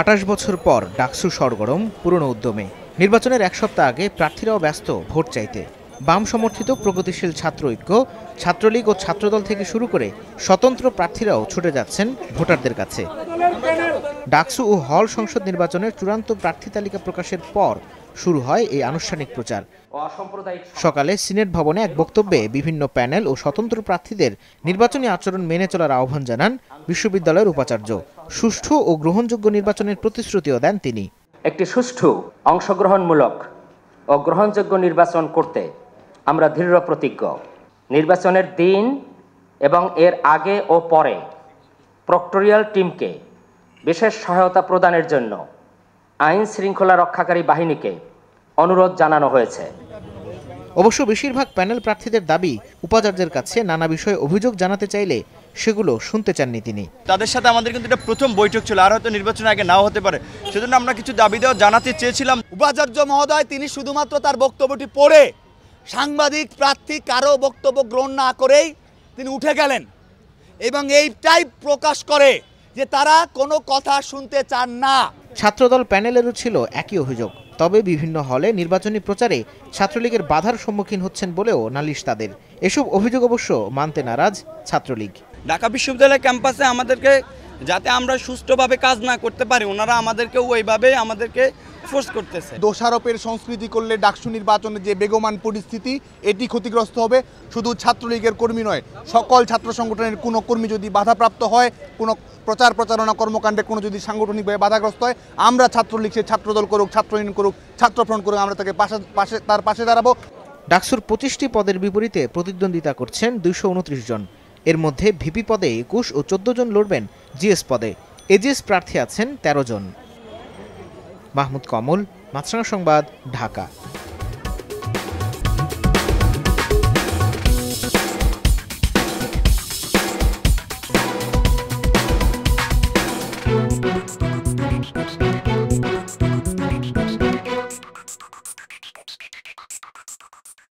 আটাশ বছর পর ডাকসু সরগরম, পুরনো উদ্যমে। নির্বাচনের এক সপ্তাহ আগে প্রার্থীরাও ব্যস্ত ভোট চাইতে। বাম সমর্থিত প্রগতিশীল ছাত্র ঐক্য ছাত্রলীগ ও ছাত্রদল থেকে শুরু করে স্বতন্ত্র প্রার্থীরাও ছুটে যাচ্ছেন ভোটারদের কাছে। ডাকসু ও হল সংসদ নির্বাচনের চূড়ান্ত প্রার্থী তালিকা প্রকাশের পর শুরু হয় এই আনুষ্ঠানিক প্রচার। সকালে সিনেট ভবনে এক বক্তব্যে বিভিন্ন প্যানেল ও স্বতন্ত্র প্রার্থীদের নির্বাচনী আচরণ মেনে চলার আহ্বান জানান বিশ্ববিদ্যালয়ের উপাচার্য। সুষ্ঠু ও গ্রহণযোগ্য নির্বাচনের প্রতিশ্রুতিও দেন তিনি। একটি সুষ্ঠু, অংশগ্রহণমূলক ও গ্রহণযোগ্য নির্বাচন করতে আমরা দৃঢ় প্রতিজ্ঞ। নির্বাচনের দিন এবং এর আগে ও পরে প্রক্টোরিয়াল টিমকে বিশেষ সহায়তা প্রদানের জন্য আইন শৃঙ্খলা রক্ষাকারী বাহিনীকে অনুরোধ জানানো হয়েছে। অবশ্য বেশিরভাগ প্যানেল প্রার্থীদের দাবি উপাচার্যের কাছে নানা বিষয়ে অভিযোগ জানাতে চাইলে সেগুলো শুনতে চাননি তিনি। তাদের সাথে আমাদের কিন্তু এটা প্রথম বৈঠক ছিল আর হয়তো নির্বাচনের আগে নাও হতে পারে। সেজন্য আমরা কিছু দাবি দেওয়া জানাতে চেয়েছিলাম। উপাচার্য মহোদয় তিনি শুধুমাত্র তার বক্তব্যটি পড়ে সাংবাদিক প্রার্থী কারও বক্তব্য গ্রহণ না করেই তিনি উঠে গেলেন এবং এইটাই প্রকাশ করে যে তারা কোনো কথা শুনতে চান না। ছাত্রদল প্যানেলেরও ছিল একই অভিযোগ। তবে বিভিন্ন হলে নির্বাচনী প্রচারে ছাত্রলীগের বাধার সম্মুখীন হচ্ছেন বলেও নালিশ তাদের। এসব অভিযোগ অবশ্য মানতে নারাজ ছাত্রলীগ। ঢাকা বিশ্ববিদ্যালয় ক্যাম্পাসে আমাদেরকে যাতে আমরা সুষ্ঠুভাবে কাজ না করতে পারি। ওনারা আমাদেরকে ওইভাবে আমাদেরকে ফোর্স করতেছে। দোষারোপের সংস্কৃতি করলে ডাকসু নির্বাচনে যে বেগমান পরিস্থিতি এটি ক্ষতিগ্রস্ত হবে। শুধু ছাত্রলীগের কর্মী নয় সকল ছাত্র সংগঠনের কোনো কর্মী যদি বাধাপ্রাপ্ত হয় কোনো প্রচার প্রচারণা কর্মকাণ্ডে কোনো যদি সাংগঠনিকভাবে বাধাগ্রস্ত হয় আমরা ছাত্রলীগ সে ছাত্রদল করুক ছাত্র ইউনিয়ন করুক ছাত্রফ্রন্ট করুক আমরা তাকে পাশে পাশে তার পাশে দাঁড়াবো। ডাকসুর পঁচিশটি পদের বিপরীতে প্রতিদ্বন্দ্বিতা করছেন দুইশো উনত্রিশ জন। এর মধ্যে ভিপি পদে একুশ ও চোদ্দ জন লড়বেন জিএস পদে। এজিএস প্রার্থী আছেন ১৩ জন। মাহমুদ কমল, মাছরাঙা সংবাদ, ঢাকা।